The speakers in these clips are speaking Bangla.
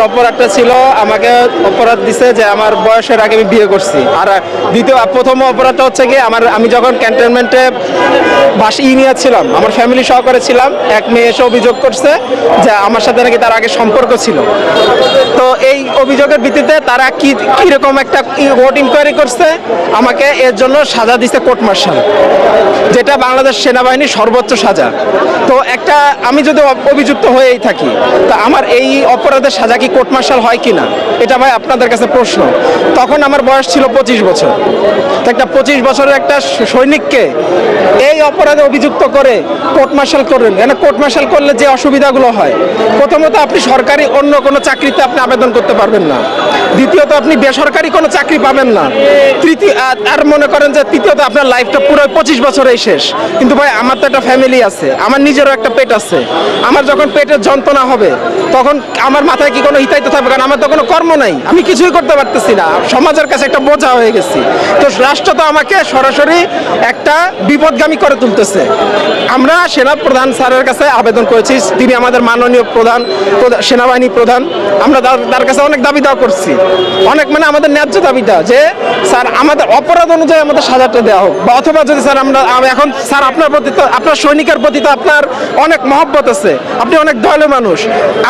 আমার অপরাধটা ছিল, আমাকে অপরাধ দিছে যে আমার বয়সের আগে আমি বিয়ে করছি। আর দ্বিতীয়, প্রথম অপরাধটা হচ্ছে কি আমার, আমি যখন ক্যান্টনমেন্টে বাস ই নিয়ে ছিলাম, আমার ফ্যামিলি সহকারে ছিলাম, এক মেয়ে এসে অভিযোগ করছে যে আমার সাথে নাকি তার আগে সম্পর্ক ছিল। অভিযোগের ভিত্তিতে তারা কি কীরকম একটা কোর্ট ইনকোয়ারি করছে, আমাকে এর জন্য সাজা দিছে কোর্ট মার্শাল, যেটা বাংলাদেশ সেনাবাহিনীর সর্বোচ্চ সাজা। তো একটা, আমি যদি অভিযুক্ত হয়েই থাকি, তা আমার এই অপরাধের সাজা কি কোর্ট মার্শাল হয় কিনা, এটা ভাই আপনাদের কাছে প্রশ্ন। তখন আমার বয়স ছিল পঁচিশ বছর। তো একটা পঁচিশ বছরের একটা সৈনিককে এই অপরাধে অভিযুক্ত করে কোর্ট মার্শাল করলেন কেন? কোর্ট মার্শাল করলে যে অসুবিধাগুলো হয়, প্রথমত আপনি সরকারি অন্য কোনো চাকরিতে আপনি আবেদন করতে পারবেন না। দ্বিতীয়ত, আপনি বেসরকারি কোনো চাকরি পাবেন না। তৃতীয়, আর- মনে করেন যে তৃতীয়ত, আপনার লাইফটা পুরো পঁচিশ বছরেই শেষ। কিন্তু ভাই, আমার তো একটা ফ্যামিলি আছে। আমার নিজেরও একটা পেট আছে। আমার যখন পেটের যন্ত্রণা হবে, তখন আমার মাথায় কি কোনো হিতাইতে থাকবে? কারণ আমার তো কোনো কর্ম নাই। আমি কিছুই করতে পারতেছি না। সমাজের কাছে একটা বোঝা হয়ে গেছি। তো রাষ্ট্র তো আমাকে সরাসরি একটা বিপদগামী করে তুলতেছে। আমরা সেনা প্রধান স্যারের কাছে আবেদন করেছি। তিনি আমাদের মাননীয় প্রধান সেনাবাহিনী প্রধান। আমরা তার কাছে অনেক দাবি দাওয়া করছি। অনেক মানে আমাদের ন্যায্য দাবিটা যে, স্যার, আমাদের অপরাধ অনুযায়ী আমাদের সাজাটা দেওয়া হোক। বা অথবা যদি স্যার, আমরা এখন, স্যার, আপনার প্রতি তো, আপনার সৈনিকের প্রতি তো আপনার অনেক মহব্বত আছে। আপনি অনেক দয়ালু মানুষ।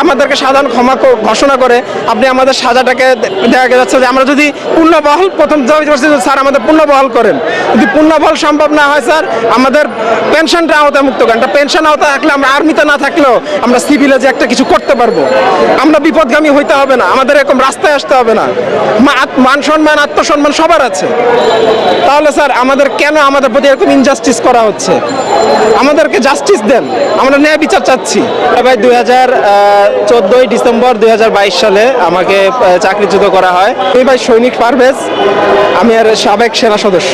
আমাদেরকে সাধারণ ক্ষমা ঘোষণা করে আপনি আমাদের সাজাটাকে দেখা যাচ্ছে যে, আমরা যদি পূর্ণ বহল প্রথম দাবি করছি স্যার, আমাদের পূর্ণ বহল করেন। যদি পূর্ণ বহল সম্ভব না হয়, স্যার, আমাদের পেনশনটা আওতায় মুক্ত করেন। পেনশন আওতায় থাকলে আমরা আর্মিতে না থাকলেও আমরা সিভিলে যে একটা কিছু করতে পারব, আমরা বিপদগামী হইতে হবে না। আমাদের এরকম রাস্তায় আসতে হবে না। মান সম্মান আত্মসম্মান সবার আছে। তাহলে স্যার আমাদের কেন আমাদের প্রতি এরকম ইনজাস্টিস করা হচ্ছে? আমাদেরকে জাস্টিস দেন। আমরা ন্যায় বিচার চাচ্ছি। ভাই দুই হাজার চোদ্দোই ডিসেম্বর দুই হাজার বাইশ সালে আমাকে চাকরিচ্যুত করা হয়। আমি ভাই সৈনিক পারভেজ আমি আর সাবেক সেনা সদস্য।